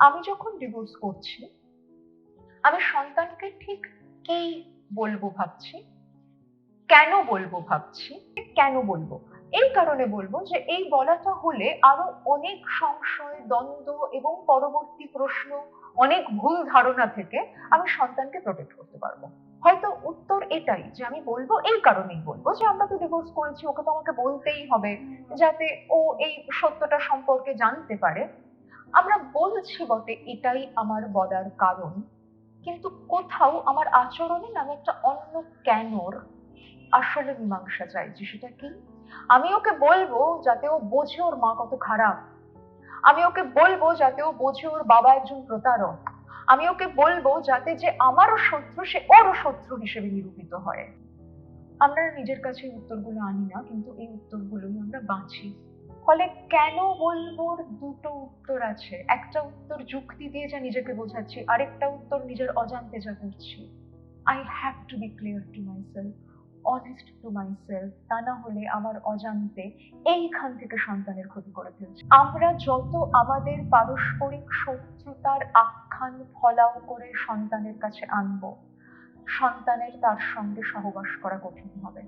আমি যখন ডিভোর্স করছি, আমি সন্তানকে ঠিক কি বলব ভাবছি? কেন বলব ভাবছি? কেন বলব? এই কারণে বলব যে, এই বলাটা হলে আরও অনেক সংশয়, দ্বন্দ্ব এবং পরবর্তী প্রশ্ন, অনেক ভুল ধারণা থেকে আমি সন্তানকে প্রোটেক্ট করতে পারব। হয়তো উত্তর এটাই যে, আমি বলব, এই কারণেই বলব যে, আমরা তো ডিভোর্স করেছি, ওকে তো আমাকে বলতেই হবে যাতে ও এই সত্যটা সম্পর্কে জানতে পারে। আমরা বলছি বটে, এটাই আমার বলার কারণ। কিন্তু কোথাও আমার আচরণে আমি একটা অন্য কেনর আসলে মীমাংসা চাইছি সেটা কি? আমি ওকে বলব যাতে ও বোঝে ওর মা কত খারাপ। আমি ওকে বলব যাতে ও বোঝে ওর বাবা একজন প্রতারক। আমি ওকে বলব যাতে যে আমারও শত্রু, সে ওরও শত্রু হিসেবে নিরূপিত হয়। আমরা নিজের কাছে উত্তরগুলো আনি না, কিন্তু এই উত্তরগুলোই আমরা বাঁচি। ফলে কেন বলব ওর দুটো উত্তর আছে? একটা উত্তর যুক্তি দিয়ে যা নিজেকে বোঝাচ্ছি, আরেকটা উত্তর নিজের অজান্তে যা করছি। I have to be clear to myself honest to myself তা না হলে আমার অজান্তে এইখান থেকে সন্তানের ক্ষতি করে ফেলছি। আমরা যত আমাদের পারস্পরিক শত্রুতার আখ্যান ফলাও করে সন্তানের কাছে আনব, সন্তানের তার সঙ্গে সহবাস করা কঠিন হবে।